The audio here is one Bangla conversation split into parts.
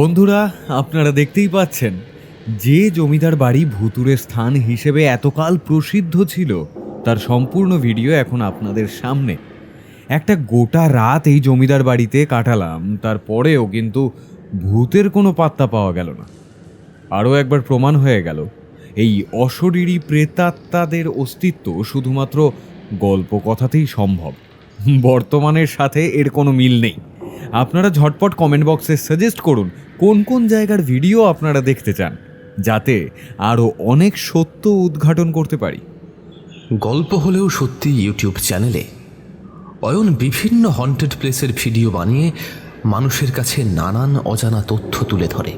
বন্ধুরা, আপনারা দেখতেই পাচ্ছেন, যে জমিদার বাড়ি ভুতুরের স্থান হিসেবে এতকাল প্রসিদ্ধ ছিল, তার সম্পূর্ণ ভিডিও এখন আপনাদের সামনে। একটা গোটা রাত এই জমিদার বাড়িতে কাটালাম, তারপরেও কিন্তু ভূতের কোনো পাত্তা পাওয়া গেল না। আরও একবার প্রমাণ হয়ে গেল, এই অশরীরী প্রেতাত্মাদের অস্তিত্ব শুধুমাত্র গল্প কথাতেই সম্ভব। বর্তমানের সাথে এর কোনো মিল নেই। আপনারা ঝটপট কমেন্ট বক্সে সাজেস্ট করুন কোন কোন জায়গার ভিডিও আপনারা দেখতে চান, যাতে আরও অনেক সত্য উদ্ঘাটন করতে পারি? গল্প হলেও সত্যি ইউটিউব চ্যানেলে। অয়ন বিভিন্ন হন্টেড প্লেসের ভিডিও বানিয়ে মানুষের কাছে নানান অজানা তথ্য তুলে ধরে।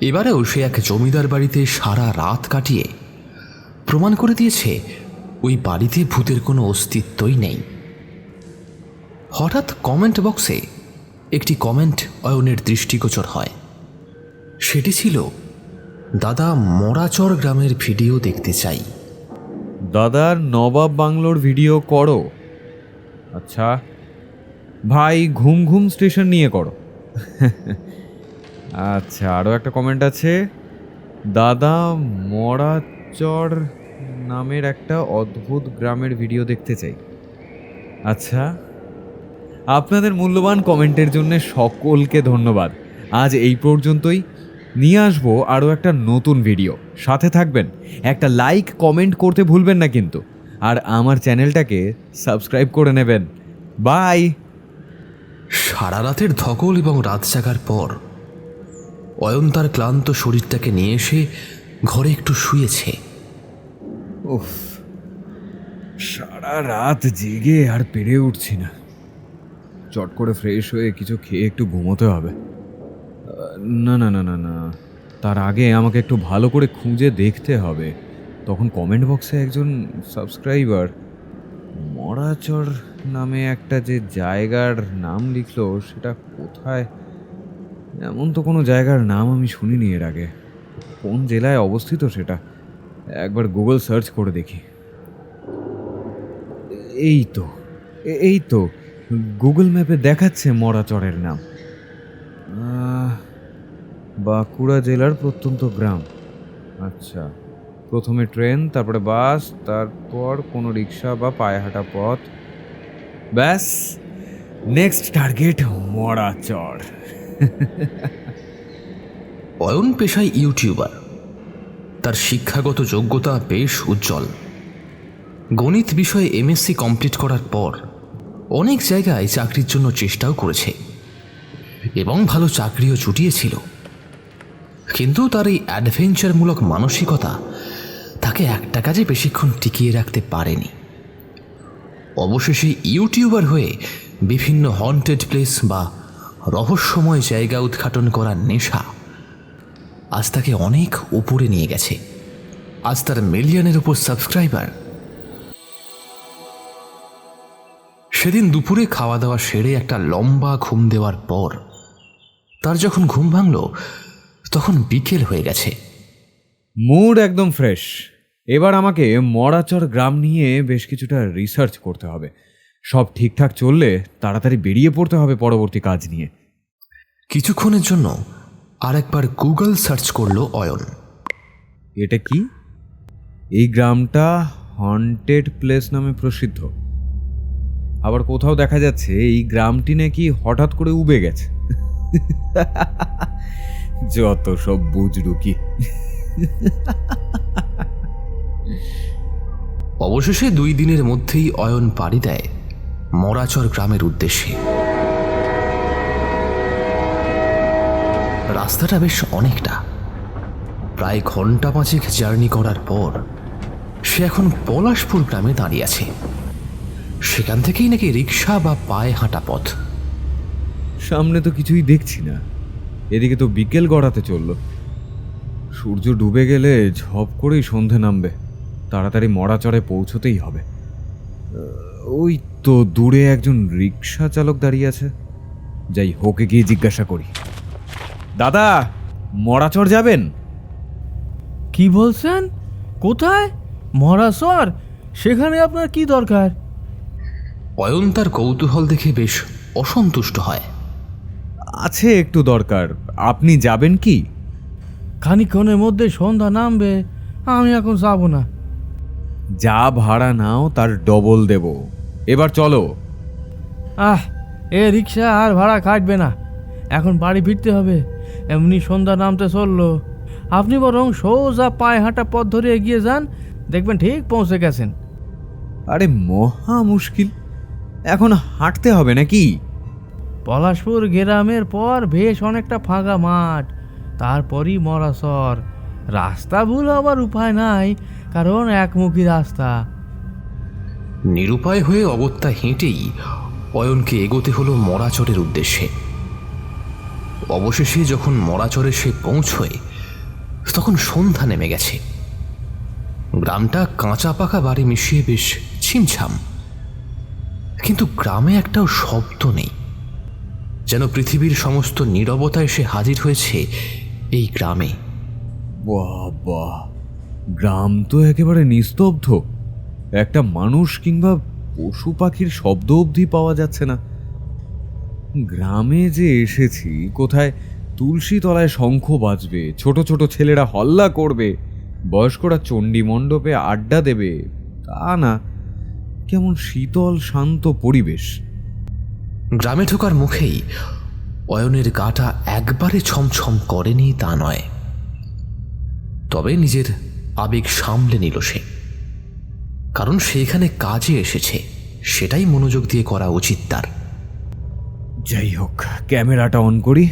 এবারেও সে এক জমিদার বাড়িতে সারা রাত কাটিয়ে প্রমাণ করে দিয়েছে, ওই বাড়িতে ভূতের কোনো অস্তিত্বই নেই। হঠাৎ কমেন্ট বক্সে একটি কমেন্ট অয়নের দৃষ্টিগোচর হয়। সেটি ছিল, দাদা মরাচর গ্রামের ভিডিও দেখতে চাই। দাদার নবাব বাংলোর ভিডিও করো। আচ্ছা ভাই ঘুম ঘুম স্টেশন নিয়ে করো। আচ্ছা আরও একটা কমেন্ট আছে। দাদা মরাচর নামের একটা অদ্ভুত গ্রামের ভিডিও দেখতে চাই। আচ্ছা আপনাদের মূল্যবান কমেন্টের জন্য সকলকে ধন্যবাদ। আজ এই পর্যন্তই। নিয়ে আসব আরও একটা নতুন ভিডিও। সাথে থাকবেন। একটা লাইক কমেন্ট করতে ভুলবেন না কিন্তু। আর আমার চ্যানেলটাকে সাবস্ক্রাইব করে নেবেন। বাই! সারা রাতের ধকল এবং রাত জাগার পর অয়ন তার ক্লান্ত শরীরটাকে নিয়ে এসে ঘরে একটু শুয়েছে। উফ সারা রাত জেগে আর পেরে উঠছি না। চট করে ফ্রেশ হয়ে কিছু খেয়ে একটু ঘুমোতে হবে। না না না না না। তার আগে আমাকে একটু ভালো করে খুঁজে দেখতে হবে। তখন কমেন্ট বক্সে একজন সাবস্ক্রাইবার মরাচর নামে একটা যে জায়গার নাম লিখলো, সেটা কোথায়? এমন তো কোনো জায়গার নাম আমি শুনিনি এর আগে। কোন জেলায় অবস্থিত সেটা? একবার গুগল সার্চ করে দেখি। এই তো এই তো। গুগল ম্যাপে দেখাচ্ছে মরাচরের নাম। বাঁকুড়া জেলার প্রত্যন্ত গ্রাম। আচ্ছা প্রথমে ট্রেন, তারপরে বাস, তারপর কোনো রিক্সা বা পায়ে হাঁটা পথ। ব্যাস, নেক্সট টার্গেট মরাচর অয়ন পেশায় ইউটিউবার। তার শিক্ষাগত যোগ্যতা বেশ উজ্জ্বল। গণিত বিষয়ে এমএসসি কমপ্লিট করার পর অনেক জায়গায় চাকরির জন্য চেষ্টাও করেছে এবং ভালো চাকরিও জুটিয়েছিল। কিন্তু তার এই অ্যাডভেঞ্চারমূলক মানসিকতা তাকে একটা কাজে বেশিক্ষণ টিকিয়ে রাখতে পারেনি। অবশেষে ইউটিউবার হয়ে বিভিন্ন হন্টেড প্লেস বা রহস্যময় জায়গা উদ্ঘাটন করার নেশা আজ তাকে অনেক উপরে নিয়ে গেছে। আজ তার মিলিয়নের উপর সাবস্ক্রাইবার সেদিন দুপুরে খাওয়া দাওয়া সেরে একটা লম্বা ঘুম দেওয়ার পর তার যখন ঘুম ভাঙল তখন বিকেল হয়ে গেছে। মুড একদম ফ্রেশ। এবার আমাকে মরাচর গ্রাম নিয়ে বেশ কিছুটা রিসার্চ করতে হবে। সব ঠিকঠাক চললে তাড়াতাড়ি বেরিয়ে পড়তে হবে পরবর্তী কাজ নিয়ে। কিছুক্ষণের জন্য আরেকবার গুগল সার্চ করল অয়ন। এটা কি? এই গ্রামটা হন্টেড প্লেস নামে প্রসিদ্ধ। আবার কোথাও দেখা যাচ্ছে এই গ্রামটি নাকি হঠাৎ করে উবে গেছে। যত সব বুজরুকি। অবশেষে দুই দিনের মধ্যেই অয়ন পাড়ি দেয় মরাচর গ্রামের উদ্দেশ্যে। রাস্তাটা বেশ অনেকটা। প্রায় ঘণ্টা পাঁচেক জার্নি করার পর সে এখন পলাশপুর গ্রামে দাঁড়িয়ে আছে। সেখান থেকেই নাকি রিক্সা বা পায়ে হাঁটা পথ। সামনে তো কিছুই দেখছি না। এদিকে তো বিকেল গড়াতে চলল। সূর্য ডুবে গেলে ঝপ করেই সন্ধে নামবে। তাড়াতাড়ি মরাচরে পৌঁছতেই হবে। ওই তো দূরে একজন রিক্সা চালক দাঁড়িয়ে আছে। যাই হোকে গিয়ে জিজ্ঞাসা করি। দাদা মরাচর যাবেন? কি বলছেন? কোথায়? মহারাসর সেখানে আপনার কি দরকার? অয়ন তার কৌতূহল দেখে বেশ অসন্তুষ্ট হয়। আছে একটু দরকার। আপনি যাবেন কি? খানিক্ষণের মধ্যে সন্ধ্যা নামবে আমি এখন যাব না। যা ভাড়া নাও তার ডবল দেব। এবার চলো। আহ এ রিক্সা আর ভাড়া কাটবে না। এখন বাড়ি ফিরতে হবে। এমনি সন্ধ্যা নামতে চলল। আপনি বরং সোজা পায়ে হাঁটা পথ ধরে এগিয়ে যান দেখবেন ঠিক পৌঁছে গেছেন। আরে মহা মুশকিল। এখন হাঁটতে হবে নাকি? পলাশপুর গ্রামের পর বেশ অনেকটা ফাঁকা মাঠ তারপরই মরাসর। রাস্তা ভুল হবার উপায় নাই কারণ একমুখী রাস্তা। নিরুপায় হয়ে অগত্যা হেঁটেই অয়নকে এগোতে হলো মরাচরের উদ্দেশ্যে। অবশেষে যখন মরাচরে সে পৌঁছয় তখন সন্ধ্যা নেমে গেছে। গ্রামটা কাঁচা পাকা বাড়ি মিশিয়ে বেশ ছিমছাম। কিন্তু গ্রামে একটাও শব্দ নেই। যেন পৃথিবীর সমস্ত নীরবতা সে হাজির হয়েছে এই গ্রামে। বাবা, গ্রাম তো একেবারে নিস্তব্ধ। একটা মানুষ কিংবা পশু পাখির শব্দ অবধি পাওয়া যাচ্ছে না। গ্রামে যে এসেছি, কোথায় তুলসী তলায় শঙ্খ বাজবে, ছোট ছোট ছেলেরা হল্লা করবে, বয়স্করা চণ্ডী মণ্ডপে আড্ডা দেবে, তা না। কেমন শীতল শান্ত পরিবেশ। গ্রামে ঢোকার মুখেই অয়নের গাটা একবারে ছমছম করেনি তা নয়। তবে নিজের আবেগ সামলে নিল সে। কারণ সেইখানে কাজে এসেছে সেটাই মনোযোগ দিয়ে করা উচিত তার। যাই হোক ক্যামেরাটা অন করি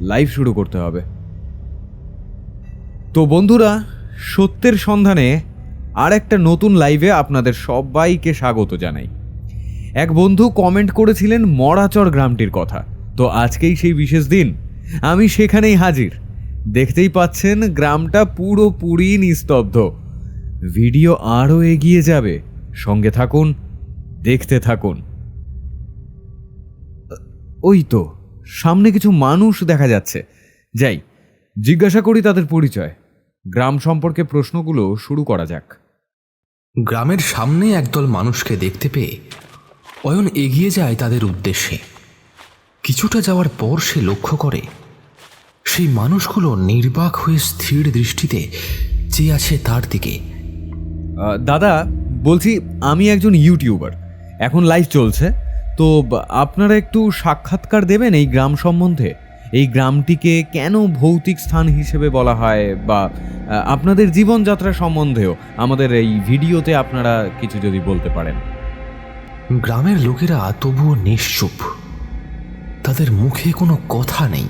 লাইভ শুরু করতে হবে। তো বন্ধুরা সত্যের সন্ধানে আর একটা নতুন লাইভে আপনাদের সবাইকে স্বাগত জানাই। এক বন্ধু কমেন্ট করেছিলেন মরাচর গ্রামটির কথা। তো আজকেই সেই বিশেষ দিন। আমি সেখানেই হাজির। দেখতেই পাচ্ছেন গ্রামটা পুরোপুরি নিস্তব্ধ। ভিডিও আরও এগিয়ে যাবে। সঙ্গে থাকুন, দেখতে থাকুন। ওই তো, সামনে কিছু মানুষ দেখা যাচ্ছে। যাই, জিজ্ঞাসা করি তাদের পরিচয়। গ্রাম সম্পর্কে প্রশ্নগুলো শুরু করা যাক। গ্রামের সামনে একদল মানুষকে দেখতে পেয়ে অয়ন এগিয়ে যায় তাদের উদ্দেশ্যে। কিছুটা যাওয়ার পর সে লক্ষ্য করে, সেই মানুষগুলো নির্বাক হয়ে স্থির দৃষ্টিতে চেয়ে আছে তার দিকে। দাদা, বলছি আমি একজন ইউটিউবার। এখন লাইভ চলছে। তো আপনারা একটু সাক্ষাৎকার দেবেন এই গ্রাম সম্বন্ধে? এই গ্রামটিকে কেন ভৌতিক স্থান হিসেবে বলা হয় বা আপনাদের জীবনযাত্রা সম্বন্ধেও আমাদের এই ভিডিওতে আপনারা কিছু যদি বলতে পারেন। গ্রামের লোকেরা তবুও নিশ্চুপ। তাদের মুখে কোনো কথা নেই।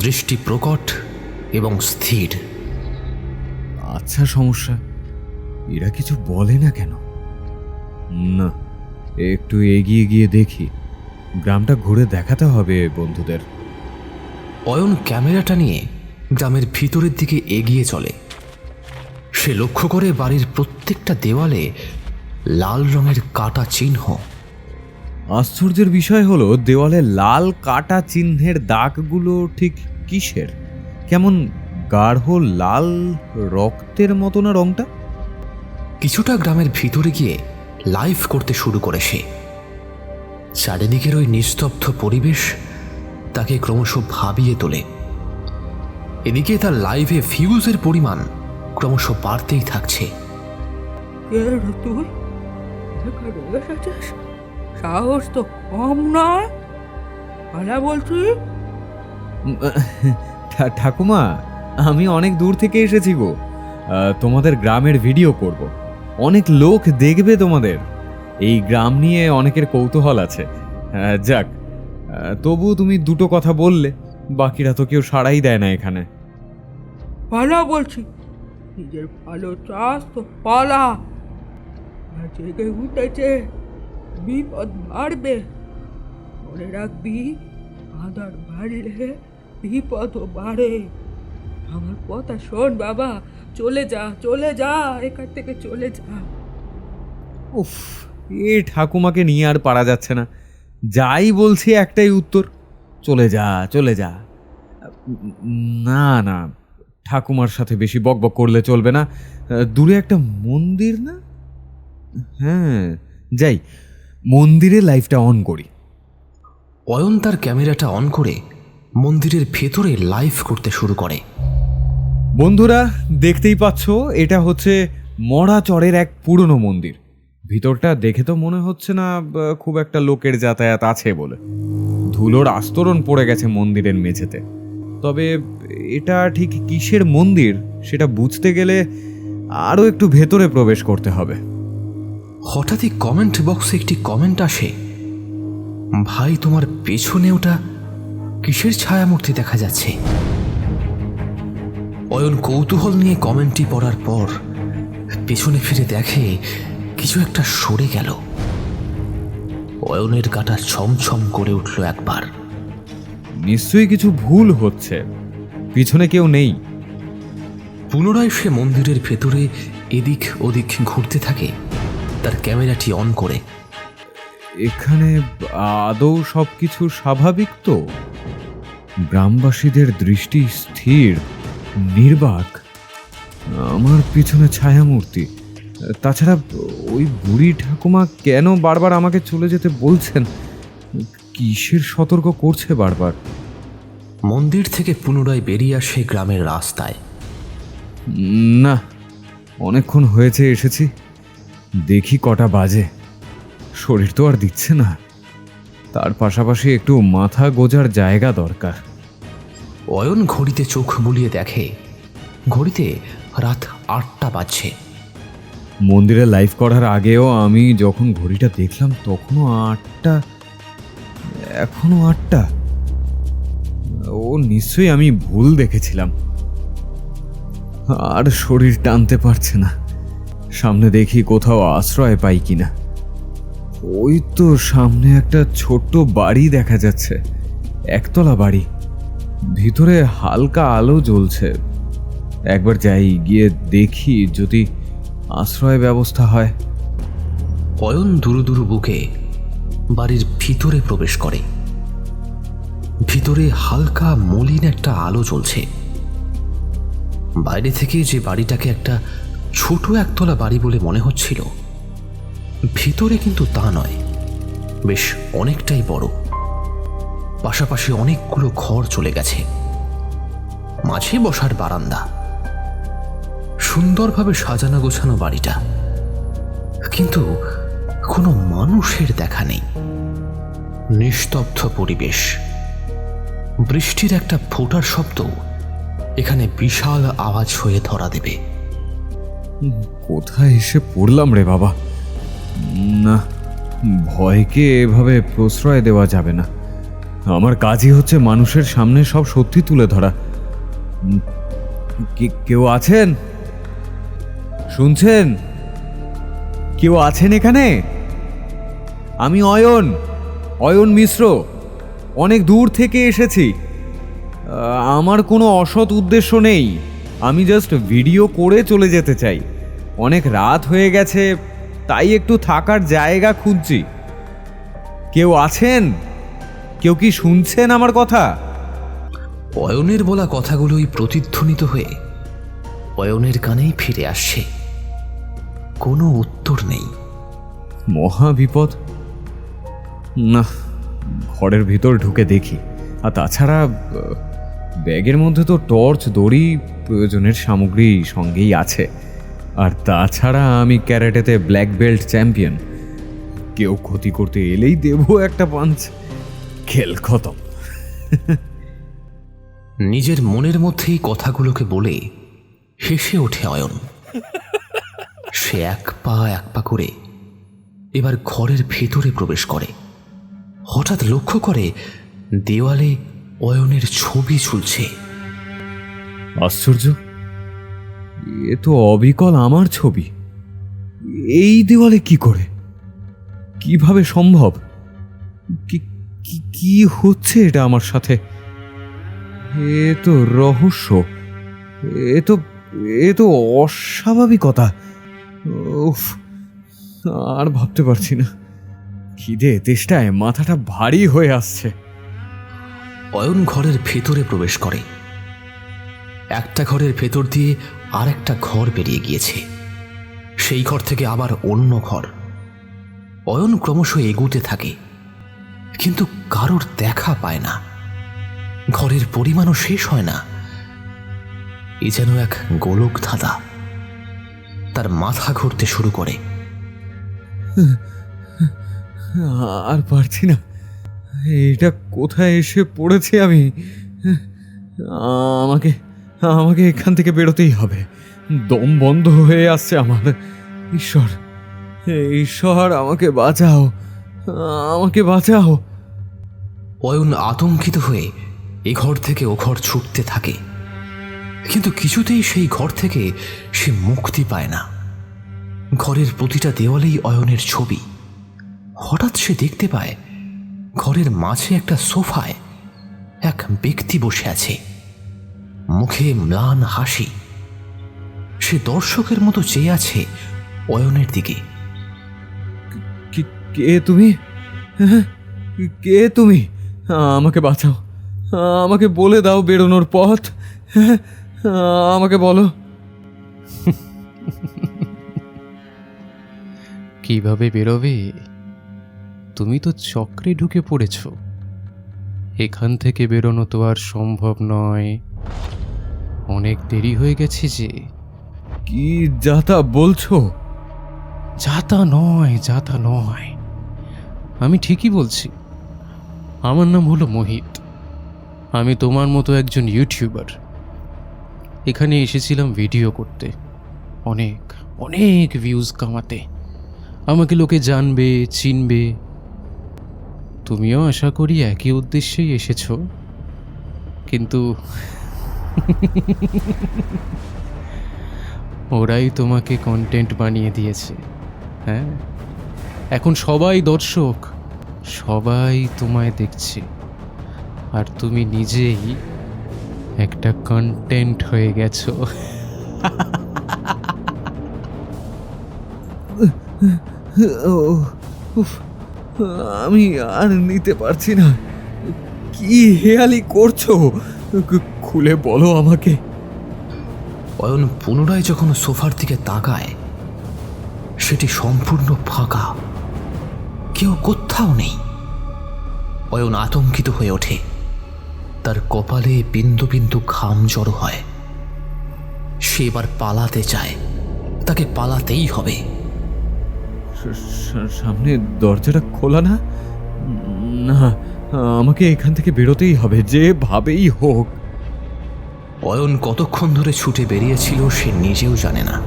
দৃষ্টি প্রকট এবং স্থির। আচ্ছা সমস্যা। এরা কিছু বলে না কেন? না একটু এগিয়ে গিয়ে দেখি। গ্রামটা ঘুরে দেখাতে হবে বন্ধুদের। অয়ন ক্যামেরাটা নিয়ে গ্রামের ভিতরের দিকে এগিয়ে চলে। সে লক্ষ্য করে বাড়ির প্রত্যেকটা দেওয়ালে লাল রঙের কাটা চিহ্ন। আশ্চর্যের বিষয় হলো দেওয়ালে লাল কাটা চিহ্নের দাগগুলো ঠিক কিসের? কেমন গাঢ় লাল রক্তের মতো না রংটা? কিছুটা গ্রামের ভিতরে গিয়ে লাইভ করতে শুরু করে সে। চারিদিকের ওই নিস্তব্ধ পরিবেশ তাকে ক্রমশ ভাবিয়ে তোলে। এদিকে তার লাইভে ভিউজের পরিমাণ ক্রমশ বাড়তেই থাকছে। তুই সাহস তো কম নয়। বলছি। ঠাকুমা আমি অনেক দূর থেকে এসেছি গো। তোমাদের গ্রামের ভিডিও করব। অনেক লোক দেখবে তোমাদের। এই গ্রাম নিয়ে অনেকের কৌতূহল আছে। যাক তবু তুমি দুটো কথা বললে বাকিরা তো কেউ সাড়াই দেয় না এখানে। ভালো বলছি নিজের ভালো চাস তো পালা। জেগে উঠেছে বিপদ বাড়বে। মনে রাখবি আধার বাড়লে বিপদও বাড়ে। আমার কথা শোন বাবা চলে যা চলে যা এখান থেকে চলে যা। উফ এ ঠাকুমাকে নিয়ে আর পারা যাচ্ছে না। যাই বলছি একটাই উত্তর চলে যা চলে যা। না না ঠাকুমার সাথে বেশি বকবক করলে চলবে না। দূরে একটা মন্দির না? হ্যাঁ যাই মন্দিরে লাইফটা অন করি। অয়ন তার ক্যামেরাটা অন করে মন্দিরের ভেতরে লাইভ করতে শুরু করে। বন্ধুরা দেখতেই পাচ্ছ এটা হচ্ছে মরা চরের এক পুরনো মন্দির। ভিতরটা দেখে তো মনে হচ্ছে না খুব একটা লোকের যাতায়াত আছে বলে। ধুলোর আস্তরণ পড়ে গেছে মন্দিরের মেঝেতে। তবে এটা ঠিক কিসের মন্দির, সেটা বুঝতে গেলে আরও একটু ভেতরে প্রবেশ করতে হবে। হঠাৎই কমেন্ট বক্সে একটি কমেন্ট আসে। ভাই, তোমার পেছনে ওটা কিসের ছায়ামূর্তি দেখা যাচ্ছে? অয়ন কৌতূহল নিয়ে কমেন্টটি পড়ার পর পেছনে ফিরে দেখে কিছু একটা সরে গেল। অয়নের গাটা ছমছম করে উঠল একবার। নিশ্চয়ই কিছু ভুল হচ্ছে। পিছনে কেউ নেই। পুনরায় সে মন্দিরের ভেতরে এদিক ওদিক ঘুরতে থাকে। তার ক্যামেরাটি অন করে। এখানে আদৌ সব কিছু স্বাভাবিক তো? গ্রামবাসীদের দৃষ্টি স্থির নির্বাক। আমার পিছনে ছায়ামূর্তি। তাছাড়া ওই বুড়ি ঠাকুমা কেন বারবার আমাকে চলে যেতে বলছেন? কিসের সতর্ক করছে বারবার? মন্দির থেকে পুনরায় বেরিয়ে আসে গ্রামের রাস্তায়। না অনেকক্ষণ হয়েছে এসেছি। দেখি কটা বাজে। শরীর তো আর দিচ্ছে না। তার পাশাপাশি একটু মাথা গোজার জায়গা দরকার। অয়ন ঘড়িতে চোখ বুলিয়ে দেখে ঘড়িতে রাত আটটা বাজছে। মন্দিরে লাইভ করার আগেও আমি যখন ঘড়িটা দেখলাম, তখনও আটটা এখনও আটটা। ও নিশ্চয়ই আমি ভুল দেখেছিলাম। আর শরীর টানতে পারছে না। সামনে দেখি কোথাও আশ্রয় পাই কিনা। ওই তো সামনে একটা ছোট্ট বাড়ি দেখা যাচ্ছে। একতলা বাড়ি। ভিতরে হালকা আলো জ্বলছে। একবার যাই গিয়ে দেখি যদি আশ্রয় ব্যবস্থা হয়। অয়ন দুরু দুরু বুকে বাড়ির ভিতরে প্রবেশ করে। ভিতরে হালকা মলিন একটা আলো জ্বলছে। বাইরে থেকে যে বাড়িটাকে একটা ছোট একতলা বাড়ি বলে মনে হচ্ছিল, ভিতরে কিন্তু তা নয়, বেশ অনেকটাই বড়। পাশাপাশি অনেকগুলো ঘর চলে গেছে। মাঝে বসার বারান্দা। সুন্দরভাবে সাজানো গোছানো বাড়িটা। কিন্তু কোনো মানুষের দেখা নেই। নিস্তব্ধ পরিবেশ। বৃষ্টির একটা ফোঁটার শব্দ এখানে বিশাল আওয়াজ হয়ে ধরা দেবে। কোথায় এসে পড়লাম রে বাবা? না, ভয়কে এভাবে প্রশ্রয় দেওয়া যাবে না। আমার কাজই হচ্ছে মানুষের সামনে সব সত্যি তুলে ধরা। কেউ আছেন? শুনছেন? কেউ আছেন এখানে? আমি অয়ন অয়ন মিশ্র। অনেক দূর থেকে এসেছি। আমার কোনো অসৎ উদ্দেশ্য নেই। আমি জাস্ট ভিডিও করে চলে যেতে চাই। অনেক রাত হয়ে গেছে, তাই একটু থাকার জায়গা খুঁজছি। কেউ আছেন? কেউ কি শুনছেন আমার কথা? অয়নের বলা কথাগুলোই প্রতিধ্বনিত হয়ে অয়নের কানেই ফিরে আসছে কোনো উত্তর নেই। মহা বিপদ? না ঘরের ভিতর ঢুকে দেখি। আর তাছাড়া ব্যাগের মধ্যে তো টর্চ দড়ি প্রয়োজনের সামগ্রী সঙ্গেই আছে। আর তাছাড়া আমি ক্যারেটেতে ব্ল্যাক বেল্ট চ্যাম্পিয়ন। কেউ ক্ষতি করতে এলেই দেবো একটা পাঞ্চ। খেল খতম। নিজের মনের মধ্যেই কথাগুলোকে বলে হেসে ওঠে অয়ন। সে এক পা এক পা করে এবার ঘরের ভেতরে প্রবেশ করে। হঠাৎ লক্ষ্য করে দেওয়ালে অয়নের ছবি ঝুলছে। আশ্চর্য, এ তো অবিকল আমার ছবি। এই দেওয়ালে কি করে? কীভাবে সম্ভব? কি হচ্ছে এটা আমার সাথে? এ তো রহস্য, এ তো এ তো অস্বাভাবিকতা। উফ, আর ভাবতে পারছি না। খিদে, তেষ্টায় মাথাটা ভারী হয়ে আসছে। অয়ন ঘরের ভেতরে প্রবেশ করে। একটা ঘরের ভেতর দিয়ে আর একটা ঘর বেরিয়ে গিয়েছে। সেই ঘর থেকে আবার অন্য ঘর। অয়ন ক্রমশ এগুতে থাকে, কিন্তু কারোর দেখা পায় না। ঘরের পরিমাণও শেষ হয় না। এ যেন এক গোলক ধাঁধা তার মাথা ঘুরতে শুরু করে। আর পারছি না। এটা কোথায় এসে পড়েছে আমি? আমাকে আমাকে এখান থেকে বেরোতেই হবে। দম বন্ধ হয়ে আসছে আমার। ঈশ্বর ঈশ্বর আমাকে বাঁচাও। আমাকে বাঁচাও। অয়ন আতঙ্কিত হয়ে এ ঘর থেকে ও ঘর ছুটতে থাকে। কিন্তু কিছুতেই সেই ঘর থেকে সে মুক্তি পায় না। ঘরের প্রতিটা দেওয়ালেই অয়নের ছবি। হঠাৎ সে দেখতে পায়, ঘরের মাঝে একটা সোফায় এক ব্যক্তি বসে আছে। মুখে ম্লান হাসি। সে দর্শকের মতো চেয়ে আছে অয়নের দিকে। কি- তুমি? হ্যাঁ? কে তুমি? আমাকে বাঁচাও। আমাকে বলে দাও বেরোনোর পথ। হ্যাঁ? আমাকে বলো। কীভাবে বেরোবে? তুমি তো চক্রে ঢুকে পড়েছ। এখান থেকে বেরোনো তো আর সম্ভব নয়। অনেক দেরি হয়ে গেছে যে। কি যাতা বলছো? যাতা নয় যাতা নয়। আমি ঠিকই বলছি। আমার নাম হলো মোহিত। আমি তোমার মতো একজন ইউটিউবার। এখানে এসেছিলাম ভিডিও করতে। অনেক অনেক ভিউজ কামাতে। আমাকে লোকে জানবে, চিনবে। তুমিও আশা করি একই উদ্দেশ্যেই এসেছ। কিন্তু ওরাই তোমাকে কন্টেন্ট বানিয়ে দিয়েছে হ্যাঁ? এখন সবাই দর্শক, সবাই তোমায় দেখছে। আর তুমি নিজেই একটা কন্টেন্ট হয়ে গেছো। ও, উফ, আমি আর নিতে পারছি না। কি হেয়ালি করছ? খুলে বলো আমাকে। অয়ন পুনরায় যখন সোফার দিকে তাকায় সেটি সম্পূর্ণ ফাঁকা। কেউ কোথাও নেই। অয়ন আতঙ্কিত হয়ে ওঠে। তার কপালে বিন্দু বিন্দু ঘাম জড়ো হয়। সে এবার পালাতে চায়। তাকে পালাতেই হবে। সামনে দরজাটা খোলা না? না আমাকে এখান থেকে বেরোতেই হবে যেভাবেই হোক। অয়ন কতক্ষণ ধরে ছুটে বেরিয়েছিল সে নিজেও জানে না।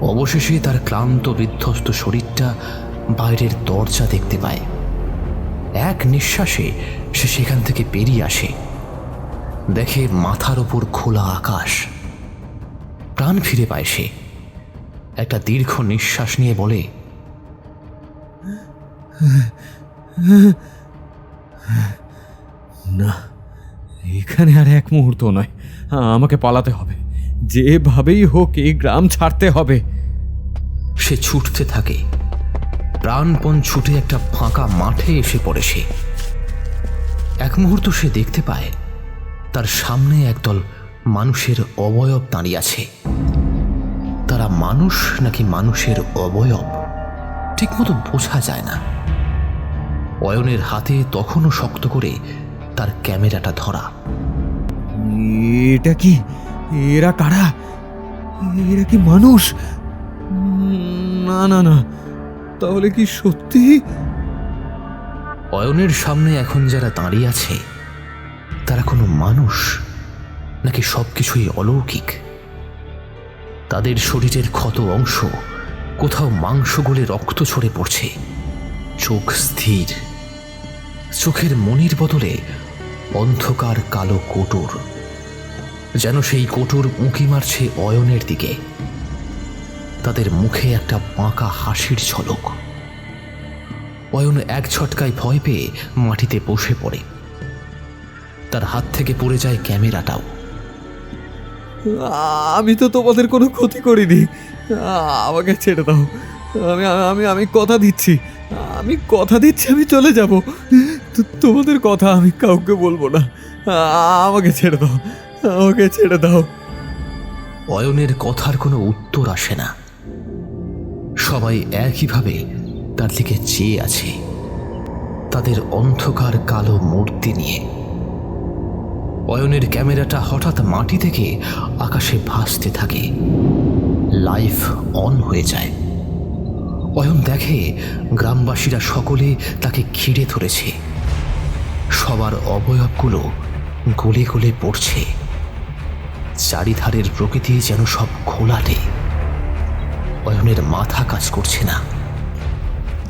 অবশেষে তার ক্লান্ত বিধ্বস্ত শরীরটা বাইরের দরজা দেখতে পায়। এক নিঃশ্বাসে সে সেখান থেকে বেরিয়ে আসে। দেখে মাথার ওপর খোলা আকাশ। প্রাণ ফিরে পায় সে। একটা দীর্ঘ নিঃশ্বাস নিয়ে বলে না এখানে আর এক মুহূর্ত নয়। আমাকে পালাতে হবে। যেভাবেই হোক এই গ্রাম ছাড়তে হবে। সে ছুটতে থাকে। প্রাণপণ ছুটে একটা ফাঁকা মাঠে এসে পড়ে সে। এক মুহূর্ত সে দেখতে পায়, তার সামনে একদল মানুষের অবয়ব দাঁড়িয়ে আছে। তারা মানুষ নাকি মানুষের অবয়ব, ঠিকমতো বোঝা যায় না। অয়নের হাতে তখনও শক্ত করে তার ক্যামেরাটা ধরা। এটা কি? এরা কারা? এরা কি মানুষ? না না না। তাহলে কি সত্যি? অয়নের সামনে এখন যারা দাঁড়িয়ে আছে, তারা কোনো মানুষ নাকি সবকিছুই অলৌকিক? তাদের শরীরের ক্ষত অংশ কোথাও মাংস গলে রক্ত ছড়ে পড়ছে। চোখ স্থির। চোখের মনির বদলে অন্ধকার কালো কোটর। যেন সেই কোটর উঁকি মারছে অয়নের দিকে। তাদের মুখে একটা বাঁকা হাসির ঝলক। অয়ন এক ছটকায় ভয় পেয়ে মাটিতে বসে পড়ে। তার হাত থেকে পড়ে যায় ক্যামেরাটাও। আমি তো তোমাদের কোনো ক্ষতি করিনি। আমাকে ছেড়ে দাও। আমি আমি আমি কথা দিচ্ছি। আমি কথা দিচ্ছি আমি চলে যাব। তো- তোমাদের কথা আমি কাউকে বলব না। আমাকে ছেড়ে দাও। আমাকে ছেড়ে দাও। অয়নের কথার কোনো উত্তর আসে না। সবাই একইভাবে তার দিকে চেয়ে আছে। তাদের অন্ধকার কালো মূর্তি নিয়ে। অয়নের ক্যামেরাটা হঠাৎ মাটি থেকে আকাশে ভাসতে থাকে। লাইফ অন হয়ে যায়। অয়ন দেখে গ্রামবাসীরা সকলে তাকে ঘিরে ধরেছে। সবার অবয়বগুলো গলে গলে পড়ছে। চারিধারের প্রকৃতি যেন সব ঘোলাটে। অয়নের মাথা কাজ করছে না।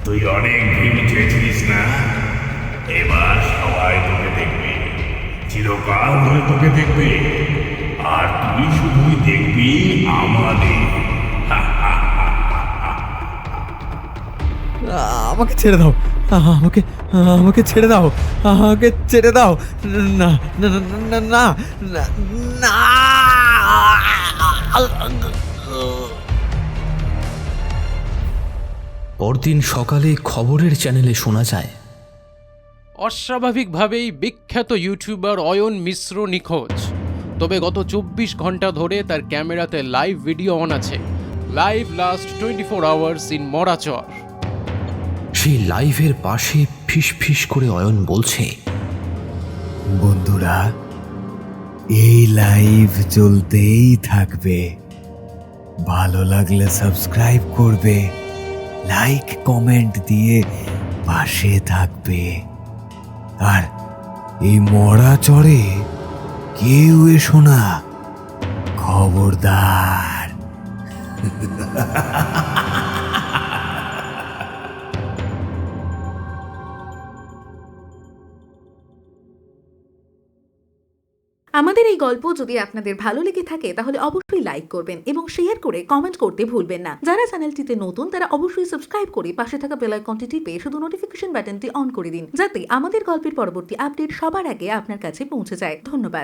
তুই অনেক ভিড় চেয়েছিস না এবার সবাই তোকে দেখবে চিরকাল ধরে তোকে দেখবে আর তুই শুধুই দেখবি আমাদের আমাকে ছেড়ে দাও আমাকে আমাকে ছেড়ে দাও আমাকে ছেড়ে দাও না না না না না পরদিন সকালে খবরের চ্যানেলে শোনা যায়। অস্বাভাবিকভাবেই বিখ্যাত ইউটিউবার অয়ন মিশ্র নিখোঁজ। তবে গত চব্বিশ ঘণ্টা ধরে তার ক্যামেরাতে লাইভ ভিডিও অন আছে। Live last twenty four hours in মরাচর। সেই লাইভের পাশে ফিস ফিস করে অয়ন বলছে বন্ধুরা এই লাইভ চলতেই থাকবে। ভালো লাগলে সাবস্ক্রাইব করবে। লাইক কমেন্ট দিয়ে পাশে থাকবে। আর এই মরা চড়ে কেউ এসো না। খবরদার। আমাদের এই গল্প যদি আপনাদের ভালো লেগে থাকে, তাহলে অবশ্যই লাইক করবেন এবং শেয়ার করে কমেন্ট করতে ভুলবেন না। যারা চ্যানেলটিতে নতুন, তারা অবশ্যই সাবস্ক্রাইব করে পাশে থাকা বেল আইকনটি টিপে শুধু নোটিফিকেশন বাটনটি অন করে দিন, যাতে আমাদের গল্পের পরবর্তী আপডেট সবার আগে আপনার কাছে পৌঁছে যায়। ধন্যবাদ।